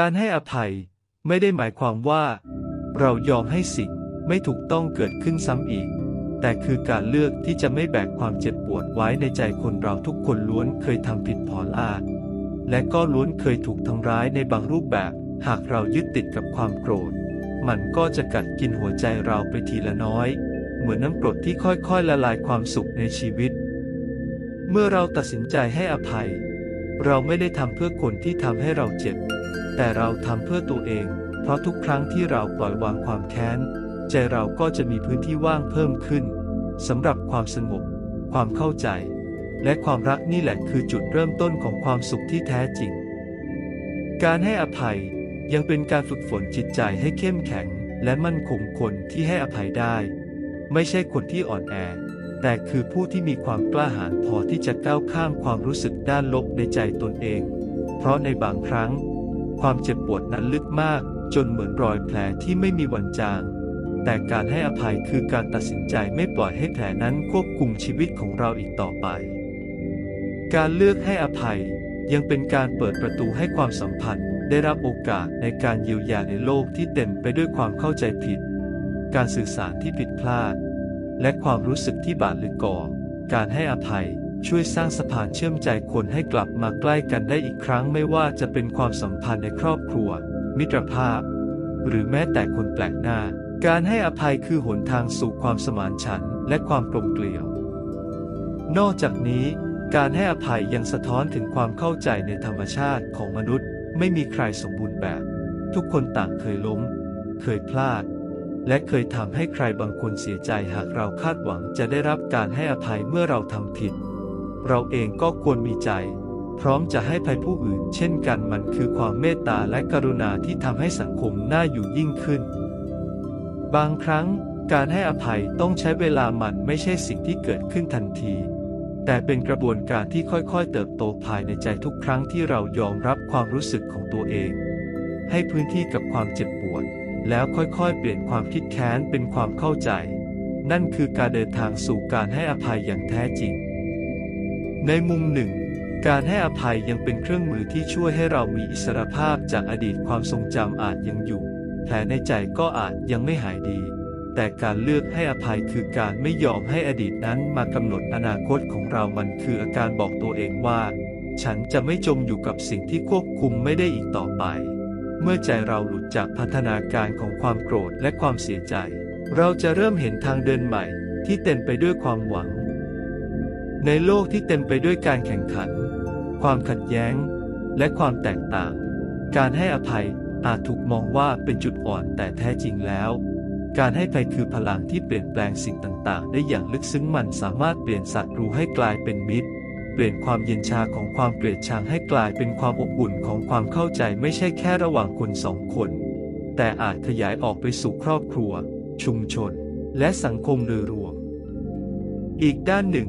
การให้อภัยไม่ได้หมายความว่า เรายอมให้สิ่งไม่ถูกต้องเกิดขึ้นซ้ำอีก แต่คือการเลือกที่จะไม่แบกความเจ็บปวดไว้ในใจคนเราทุกคนล้วนเคยทำผิดพอลาดและก็ล้วนเคยถูกทำร้ายในบางรูปแบบ หากเรายึดติดกับความโกรธ มันก็จะกัดกินหัวใจเราไปทีละน้อย เหมือนน้ำกรดที่ค่อยๆ ละลายความสุขในชีวิต เมื่อเราตัดสินใจให้อภัย เราไม่ได้ทำเพื่อคนที่ทำให้เราเจ็บ แต่เราทำเพื่อตัวเอง เพราะทุกครั้งที่เราปล่อยวางความแค้น ใจเราก็จะมีพื้นที่ว่างเพิ่มขึ้นสำหรับความสงบ ความเข้าใจ และความรักนี่แหละคือจุดเริ่มต้นของความสุขที่แท้จริง การให้อภัยยังเป็นการฝึกฝนจิตใจให้เข้มแข็ง และมั่นคงคนที่ให้อภัยได้ ไม่ใช่คนที่อ่อนแอ แต่คือผู้ที่มีความกล้าหาญพอที่จะก้าวข้ามความรู้สึกด้านลบในใจตนเอง เพราะในบางครั้ง ความเจ็บปวดนั้นลึกมาก จนเหมือนรอยแผลที่ไม่มีวันจาง แต่การให้อภัยคือการตัดสินใจไม่ปล่อยให้แผลนั้นควบคุมชีวิตของเราอีกต่อไป การเลือกให้อภัยยังเป็นการเปิดประตูให้ความสัมพันธ์ ได้รับโอกาสในการเยียวยาในโลกที่เต็มไปด้วยความเข้าใจผิด การสื่อสารที่ผิดพลาด และความรู้สึกที่บาดลึกก่อ การให้อภัย ช่วยสร้างสะพานเชื่อมใจคนให้กลับมาใกล้กันได้อีกครั้งไม่ว่าจะเป็นความสัมพันธ์ในครอบครัว มิตรภาพ หรือแม้แต่คนแปลกหน้า การให้อภัยคือหนทางสู่ความสมานฉันท์และความกลมเกลียว นอกจากนี้การให้อภัยยังสะท้อนถึงความเข้าใจในธรรมชาติของมนุษย์ ไม่มีใครสมบูรณ์แบบ ทุกคนต่างเคยล้ม เคยพลาด และเคยทำให้ใครบางคนเสียใจหากเราคาดหวังจะได้รับการให้อภัยเมื่อเราทำผิด เราเองก็ควรมีใจ พร้อมจะให้ภัยผู้อื่น เช่นกันมันคือความเมตตาและกรุณาที่ทำให้สังคมน่าอยู่ยิ่งขึ้น บางครั้งการให้อภัยต้องใช้เวลามันไม่ใช่สิ่งที่เกิดขึ้นทันที แต่เป็นกระบวนการที่ค่อยๆ เติบโตภายในใจทุกครั้งที่เรายอมรับความรู้สึกของตัวเอง ให้พื้นที่กับความเจ็บปวด แล้วค่อยๆ เปลี่ยนความคิดแค้นเป็นความเข้าใจ นั่นคือการเดินทางสู่การให้อภัยอย่างแท้จริง ในมุมหนึ่ง การให้อภัยยังเป็นเครื่องมือที่ช่วยให้เรามีอิสรภาพจากอดีตความทรงจำอาจยังอยู่ แผลในใจก็อาจยังไม่หายดี แต่การเลือกให้อภัยคือการไม่ยอมให้อดีตนั้นมากำหนดอนาคตของเรามันคืออาการบอกตัวเองว่า ฉันจะไม่จมอยู่กับสิ่งที่ควบคุมไม่ได้อีกต่อไป เมื่อใจเราหลุดจากพัฒนาการของความโกรธและความเสียใจ เราจะเริ่มเห็นทางเดินใหม่ที่เต็มไปด้วยความหวัง ในโลกที่เต็มไปด้วยการแข่งขัน ความขัดแย้ง และความแตกต่าง การให้อภัยอาจถูกมองว่าเป็นจุดอ่อนแต่แท้จริงแล้ว การให้ภัยคือพลังที่เปลี่ยนแปลงสิ่งต่างๆ ได้อย่างลึกซึ้งมันสามารถเปลี่ยนศัตรูให้กลายเป็นมิตร เปลี่ยนความเย็นชาของความเกลียดชังให้กลายเป็นความอบอุ่นของความเข้าใจไม่ใช่แค่ระหว่างคนสองคน แต่อาจขยายออกไปสู่ครอบครัว ชุมชน และสังคมโดยรวม อีกด้านหนึ่ง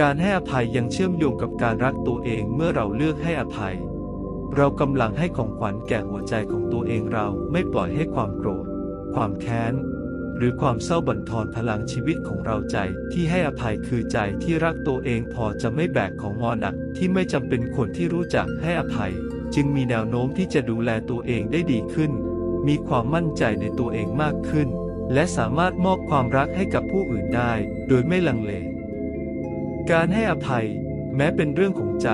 การให้อภัยยังเชื่อมโยงกับการรักตัวเองเมื่อเราเลือกให้อภัย เรากำลังให้ของขวัญแก่หัวใจของตัวเองเราไม่ปล่อยให้ความโกรธ ความแค้น หรือความเศร้าบั่นทอนพลังชีวิตของเราใจที่ให้อภัยคือใจที่รักตัวเองพอจะไม่แบกของงอหนักที่ไม่จำเป็นคนที่รู้จักให้อภัย จึงมีแนวโน้มที่จะดูแลตัวเองได้ดีขึ้น มีความมั่นใจในตัวเองมากขึ้น และสามารถมอบความรักให้กับผู้อื่นได้ โดยไม่ลังเล การให้อภัยแม้เป็นเรื่องของใจ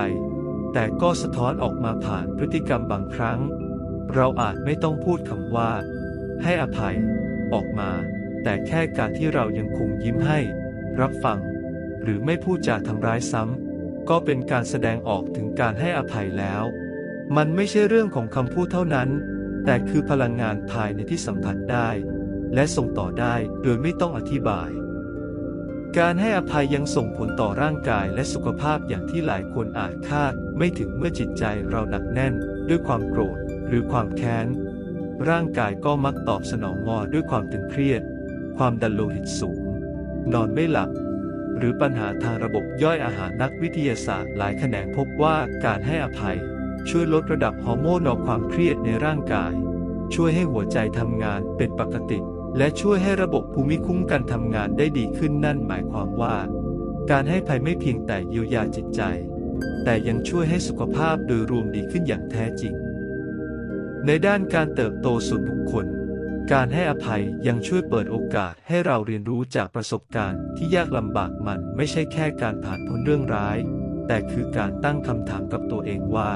แต่ก็สะท้อนออกมาผ่านพฤติกรรมบางครั้ง เราอาจไม่ต้องพูดคำว่า ให้อภัย ออกมา แต่แค่การที่เรายังคงยิ้มให้ รับฟัง หรือไม่พูดจาทำร้ายซ้ำก็เป็นการแสดงออกถึงการให้อภัยแล้ว มันไม่ใช่เรื่องของคำพูดเท่านั้น แต่คือพลังงานภายในที่สัมผัสได้ และส่งต่อได้โดยไม่ต้องอธิบาย การให้อภัยยังส่งผลต่อร่างกายและสุขภาพอย่างที่หลายคนอาจคาดไม่ถึงเมื่อจิตใจเราหนักแน่น ด้วยความโกรธ หรือความแค้น ร่างกายก็มักตอบสนองงอด้วยความตึงเครียด ความดันโลหิตสูง นอนไม่หลับ หรือปัญหาทางระบบย่อยอาหารนักวิทยาศาสตร์หลายแขนงพบว่าการให้อภัย ช่วยลดระดับฮอร์โมนออกความเครียดในร่างกาย ช่วยให้หัวใจทำงานเป็นปกติ และช่วยให้ระบบภูมิคุ้มกันทำงานได้ดีขึ้นนั่นหมายความว่า การให้ภัยไม่เพียงแต่เยียวยาจิตใจ แต่ยังช่วยให้สุขภาพโดยรวมดีขึ้นอย่างแท้จริงในในด้านการเติบโตส่วนบุคคล การให้อภัยยังช่วยเปิดโอกาสให้เราเรียนรู้จากประสบการณ์ที่ยากลำบากมันไม่ใช่แค่การผ่านพ้นเรื่องร้าย แต่คือการตั้งคำถามกับตัวเองว่า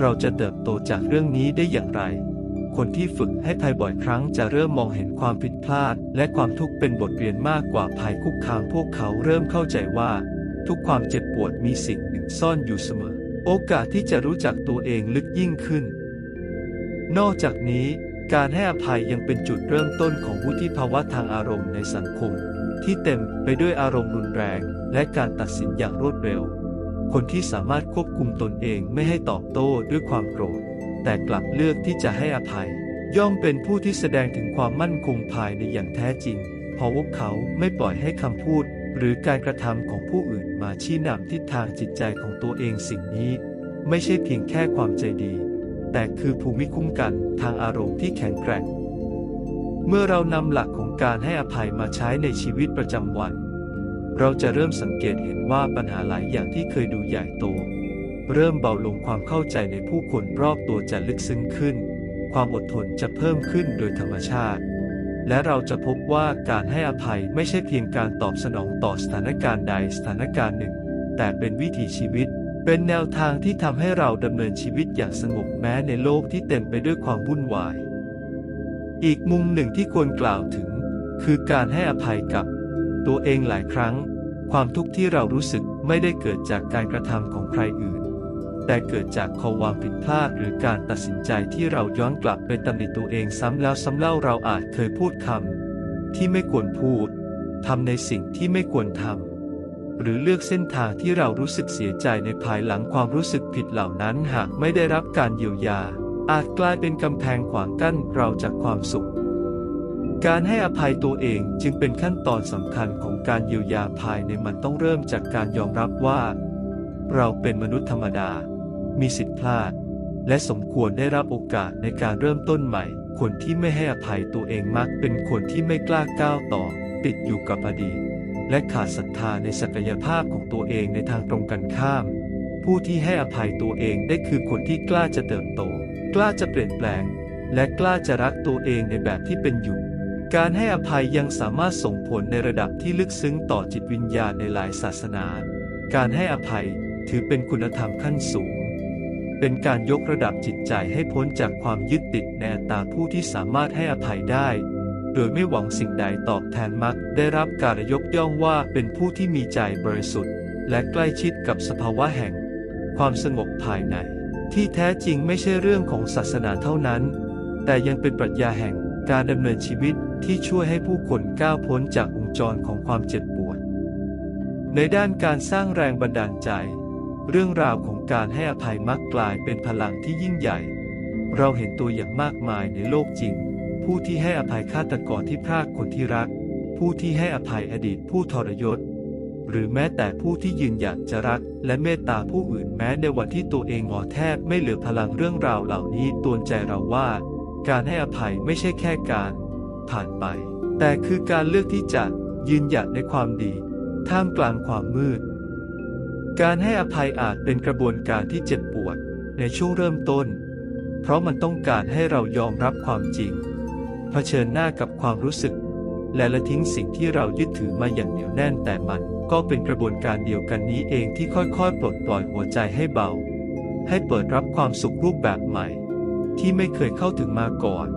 เราจะเติบโตจากเรื่องนี้ได้อย่างไร คนที่ฝึกให้ภัยบ่อยครั้งจะเริ่มมองเห็นความผิดพลาด และความทุกข์เป็นบทเรียนมากกว่าภัยคุกคามพวกเขาเริ่มเข้าใจว่า ทุกความเจ็บปวดมีสิ่งหนึ่งซ่อนอยู่เสมอ โอกาสที่จะรู้จักตัวเองลึกยิ่งขึ้น นอกจากนี้ การให้อภัยยังเป็นจุดเริ่มต้นของวุฒิภาวะทางอารมณ์ในสังคม ที่เต็มไปด้วยอารมณ์รุนแรง และการตัดสินอย่างรวดเร็ว คนที่สามารถควบคุมตนเองไม่ให้ตอบโต้ด้วยความโกรธ แต่กลับเลือกที่จะให้อภัย ย่อมเป็นผู้ที่แสดงถึงความมั่นคงภายในอย่างแท้จริง เพราะพวกเขาไม่ปล่อยให้คำพูด หรือการกระทำของผู้อื่นมาชี้นำทิศทางจิตใจของตัวเองสิ่งนี้ ไม่ใช่เพียงแค่ความใจดี แต่คือภูมิคุ้มกันทางอารมณ์ที่แข็งแกร่ง เมื่อเรานำหลักของการให้อภัยมาใช้ในชีวิตประจำวัน เราจะเริ่มสังเกตเห็นว่าปัญหาหลายอย่างที่เคยดูใหญ่โต เริ่มเบาลงความเข้าใจในผู้คนรอบตัวจะลึกซึ้งขึ้น ความอดทนจะเพิ่มขึ้นโดยธรรมชาติ และเราจะพบว่าการให้อภัยไม่ใช่เพียงการตอบสนองต่อสถานการณ์ใดสถานการณ์หนึ่ง แต่เป็นวิถีชีวิต เป็นแนวทางที่ทำให้เราดำเนินชีวิตอย่างสงบแม้ในโลกที่เต็มไปด้วยความวุ่นวาย อีกมุมหนึ่งที่ควรกล่าวถึง คือการให้อภัยกับ ตัวเองหลายครั้ง ความทุกข์ที่เรารู้สึกไม่ได้เกิดจากการกระทำของใครอื่น แต่เกิดจากความผิดพลาดหรือการตัดสินใจที่เราย้อนกลับไปตำหนิตัวเองซ้ำแล้วซ้ำเล่าเราอาจเคยพูดคำที่ไม่ควรพูดทำในสิ่งที่ไม่ควรทำหรือเลือกเส้นทางที่เรารู้สึกเสียใจในภายหลังความรู้สึกผิดเหล่านั้นหากไม่ได้รับการเยียวยา อาจกลายเป็นกำแพงขวางกั้นเราจากความสุข การให้อภัยตัวเองจึงเป็นขั้นตอนสำคัญของการเยียวยาภายในมันต้องเริ่มจากการยอมรับว่า เราเป็นมนุษย์ธรรมดา มีสิทธิพลาด และสมควรได้รับโอกาสในการเริ่มต้นใหม่ คนที่ไม่ให้อภัยตัวเองมักเป็นคนที่ไม่กล้าก้าวต่อ ติดอยู่กับอดีต และขาดศรัทธาในศักยภาพของตัวเองในทางตรงกันข้าม ผู้ที่ให้อภัยตัวเองได้คือคนที่กล้าจะเติบโต กล้าจะเปลี่ยนแปลง และกล้าจะรักตัวเองในแบบที่เป็นอยู่การให้อภัยยังสามารถส่งผลในระดับที่ลึกซึ้งต่อจิตวิญญาณในหลายศาสนา การให้อภัยถือเป็นคุณธรรมขั้นสูง เป็นการยกระดับจิตใจให้พ้นจากความยึดติดในอัตตาผู้ที่สามารถให้อภัยได้ โดยไม่หวังสิ่งใดตอบแทนมักได้รับการยกย่องว่าเป็นผู้ที่มีใจบริสุทธิ์ และใกล้ชิดกับสภาวะแห่ง ความสงบภายใน ที่แท้จริงไม่ใช่เรื่องของศาสนาเท่านั้น แต่ยังเป็นปรัชญาแห่งการดำเนินชีวิตที่ช่วยให้ผู้คนก้าวพ้นจากวงจรของความเจ็บปวด ในด้านการสร้างแรงบันดาลใจ เรื่องราวของการให้อภัยมักกลายเป็นพลังที่ยิ่งใหญ่ เราเห็นตัวอย่างมากมายในโลกจริง ผู้ที่ให้อภัยฆาตกรที่พรากคนที่รัก ผู้ที่ให้อภัยอดีตผู้ทรยศ หรือแม้แต่ผู้ที่ยืนหยัดจะรัก และเมตตาผู้อื่นแม้ในวันที่ตัวเองงอแทบไม่เหลือพลังเรื่องราวเหล่านี้ตวนใจเราว่า การให้อภัยไม่ใช่แค่การ ผ่านไป แต่คือการเลือกที่จะยืนหยัดในความดี ท่ามกลางความมืด การให้อภัยอาจเป็นกระบวนการที่เจ็บปวดในช่วงเริ่มต้น เพราะมันต้องการให้เรายอมรับความจริง เผชิญหน้ากับความรู้สึก และละทิ้งสิ่งที่เรายึดถือมาอย่างเหนียวแน่นแต่มันก็เป็นกระบวนการเดียวกันนี้เองที่ค่อยๆ ปลดปล่อยหัวใจให้เบา ให้เปิดรับความสุขรูปแบบใหม่ ที่ไม่เคยเข้าถึงมาก่อน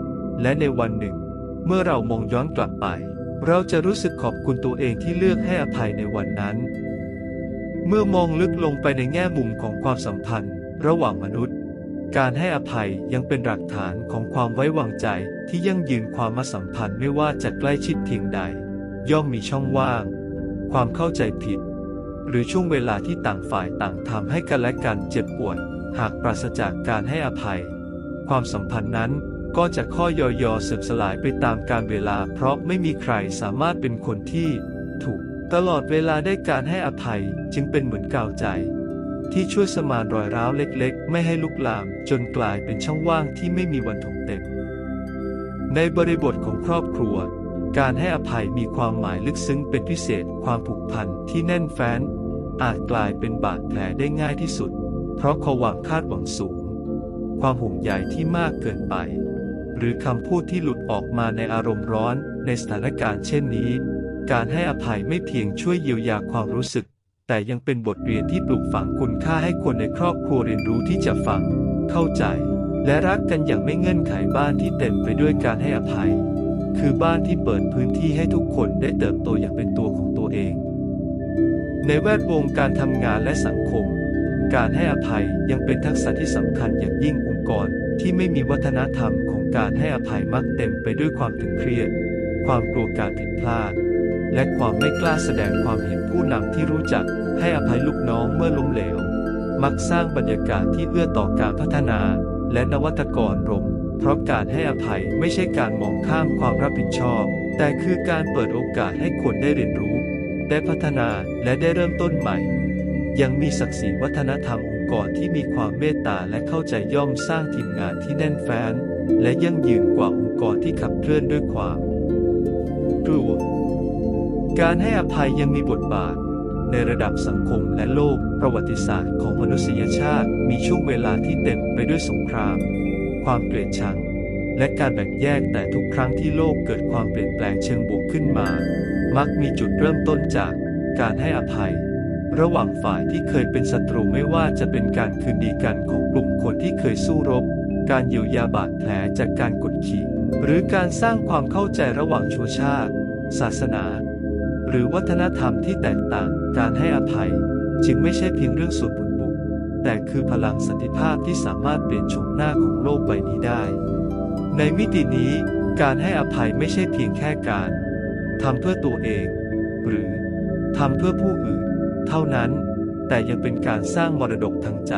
และในวันหนึ่ง เมื่อเรามองย้อนกลับไป เราจะรู้สึกขอบคุณตัวเองที่เลือกให้อภัยในวันนั้น เมื่อมองลึกลงไปในแง่มุมของความสัมพันธ์ ระหว่างมนุษย์ การให้อภัยยังเป็นหลักฐานของความไว้วางใจที่ยั่งยืนความมาสัมพันธ์ไม่ว่าจะใกล้ชิดเพียงใด ย่อมมีช่องว่าง ความเข้าใจผิด หรือช่วงเวลาที่ต่างฝ่ายต่างทำให้กันและกันเจ็บปวด หากปราศจากการให้อภัย ความสัมพันธ์นั้นก็จะข้อยอยอเสื่อมสลายไปตามกาลเวลา เพราะไม่มีใครสามารถเป็นคนที่ถูก ตลอดเวลาได้การให้อภัยจึงเป็นเหมือนกาวใจ ที่ช่วยสมานรอยร้าวเล็กๆ ไม่ให้ลุกลามจนกลายเป็นช่องว่างที่ไม่มีวันถมเต็ม ในบริบทของครอบครัว การให้อภัยมีความหมายลึกซึ้งเป็นพิเศษความผูกพันที่แน่นแฟ้น อาจกลายเป็นบาดแผลได้ง่ายที่สุด เพราะความคาดหวังสูงคความห่วงใยที่มากเกินไป หรือคำพูดที่หลุดออกมาในอารมณ์ร้อนในสถานการณ์เช่นนี้ การให้อภัยไม่เพียงช่วยเยียวยาความรู้สึก แต่ยังเป็นบทเรียนที่ปลูกฝังคุณค่าให้คนในครอบครัวเรียนรู้ที่จะฟัง เข้าใจ และรักกันอย่างไม่เงื่อนไขบ้านที่เต็มไปด้วยการให้อภัย คือบ้านที่เปิดพื้นที่ให้ทุกคนได้เติบโตอย่างเป็นตัวของตัวเอง ในแวดวงการทำงานและสังคม การให้อภัยยังเป็นทักษะที่สำคัญอย่างยิ่งองค์กรที่ไม่มีวัฒนธรรมของการให้อภัยมักเต็มไปด้วยความตึงเครียด ความกลัวการผิดพลาด และความไม่กล้าแสดงความเห็นผู้นำที่รู้จัก ให้อภัยลูกน้องเมื่อล้มเหลว มักสร้างบรรยากาศที่เอื้อต่อการพัฒนา และนวัตกรรม เพราะการให้อภัยไม่ใช่การมองข้ามความรับผิดชอบ แต่คือการเปิดโอกาสให้คนได้เรียนรู้ ได้พัฒนาและได้เริ่มต้นใหม่ ยังมีศักดิ์ศรีวัฒนธรรมองค์กรที่มีความเมตตาและเข้าใจย่อมสร้างทีมงานที่แน่นแฟ้นและยั่งยืนกว่าองค์กรที่ขับเคลื่อนด้วยความกลัว การให้อภัยยังมีบทบาท ในระดับสังคมและโลกประวัติศาสตร์ของมนุษยชาติมีช่วงเวลาที่เต็มไปด้วยสงคราม ความเกลียดชัง และการแบ่งแยกแต่ทุกครั้งที่โลกเกิดความเปลี่ยนแปลงเชิงบวกขึ้นมา มักมีจุดเริ่มต้นจากการให้อภัย ระหว่างฝ่ายที่เคยเป็นศัตรูไม่ว่าจะเป็นการคืนดีกันของกลุ่มคนที่เคยสู้รบ การเยียวยาบาดแผลจากการกดขี่ หรือการสร้างความเข้าใจระหว่างชนชาติ ศาสนา หรือวัฒนธรรมที่แตกต่าง การให้อภัย จึงไม่ใช่เพียงเรื่องส่วนบุญบุญแต่คือพลังสันติภาพที่สามารถเปลี่ยนโฉมหน้าของโลกใบนี้ได้ ในมิตินี้ การให้อภัยไม่ใช่เพียงแค่การทำเพื่อตัวเอง หรือทำเพื่อผู้อื่น เท่านั้น แต่ยังเป็นการสร้างมรดกทางใจ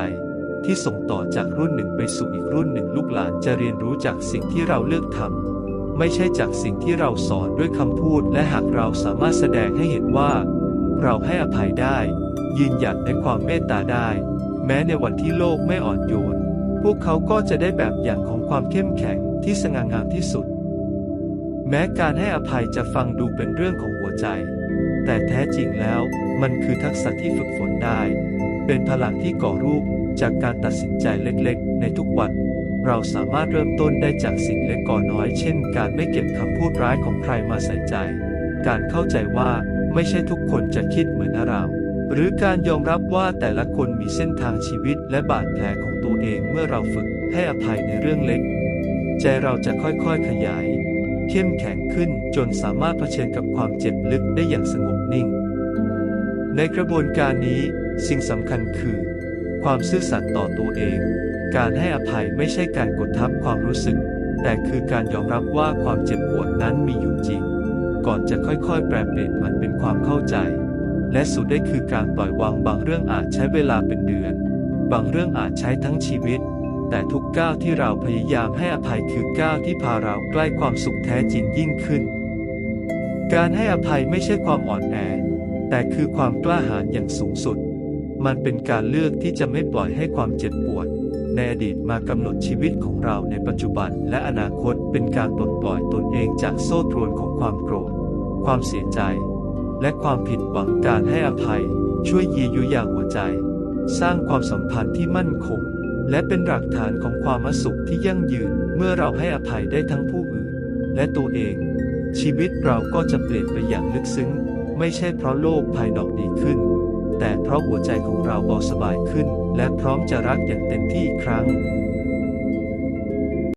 ที่ส่งต่อจากรุ่นหนึ่งไปสู่อีกรุ่นหนึ่งลูกหลานจะเรียนรู้จากสิ่งที่เราเลือกทำ ไม่ใช่จากสิ่งที่เราสอนด้วยคำพูด และหากเราสามารถแสดงให้เห็นว่า เราให้อภัยได้ ยืนหยัดในความเมตตาได้ แม้ในวันที่โลกไม่อ่อนโยน พวกเขาก็จะได้แบบอย่างของความเข้มแข็งที่สง่างามที่สุด แม้การให้อภัยจะฟังดูเป็นเรื่องของหัวใจ แต่แท้จริงแล้ว มันคือทักษะที่ฝึกฝนได้ เป็นพลังที่ก่อรูปจากการตัดสินใจเล็กๆ ในทุกวัน เราสามารถเริ่มต้นได้จากสิ่งเล็กก่อน้อย เช่น การไม่เก็บคำพูดร้ายของใครมาใส่ใจ การเข้าใจว่าไม่ใช่ทุกคนจะคิดเหมือนเรา หรือการยอมรับว่าแต่ละคนมีเส้นทางชีวิตและบาดแผลของตัวเองเมื่อเราฝึกให้อภัยในเรื่องเล็ก ใจเราจะค่อยๆขยาย เข้มแข็งขึ้นจนสามารถเผชิญกับความเจ็บลึกได้อย่างสงบนิ่ง ในกระบวนการนี้สิ่งสำคัญคือ ความซื่อสัตย์ต่อตัวเอง การให้อภัยไม่ใช่การกดทับความรู้สึก แต่คือการยอมรับว่าความเจ็บปวดนั้นมีอยู่จริง ก่อนจะค่อยๆ แปลเปลี่ยนมันเป็นความเข้าใจ และสุดได้คือการปล่อยวางบางเรื่องอาจใช้เวลาเป็นเดือน บางเรื่องอาจใช้ทั้งชีวิต แต่ทุกก้าวที่เราพยายามให้อภัยคือก้าวที่พาเราใกล้ความสุขแท้จริงยิ่งขึ้น การให้อภัยไม่ใช่ความอ่อนแอ แต่คือความกล้าหาญอย่างสูงสุด มันเป็นการเลือกที่จะไม่ปล่อยให้ความเจ็บปวด ในอดีตมากำหนดชีวิตของเราในปัจจุบันและอนาคตเป็นการปลดปล่อยตนเองจากโซ่ตรวนของความโกรธ ความเสียใจ และความผิดหวังการให้อภัย ช่วยเยียวยาหัวใจ สร้างความสัมพันธ์ที่มั่นคง และเป็นหลักฐานของความมสุขที่ยั่งยืนเมื่อเราให้อภัยได้ทั้งผู้อื่น และตัวเอง ชีวิตเราก็จะเปลี่ยนไปอย่างลึกซึ้ง ไม่ใช่เพราะโลกภายนอกดีขึ้น แต่เพราะหัวใจของเราเบาสบายขึ้น และพร้อมจะรักอย่างเต็มที่อีกครั้ง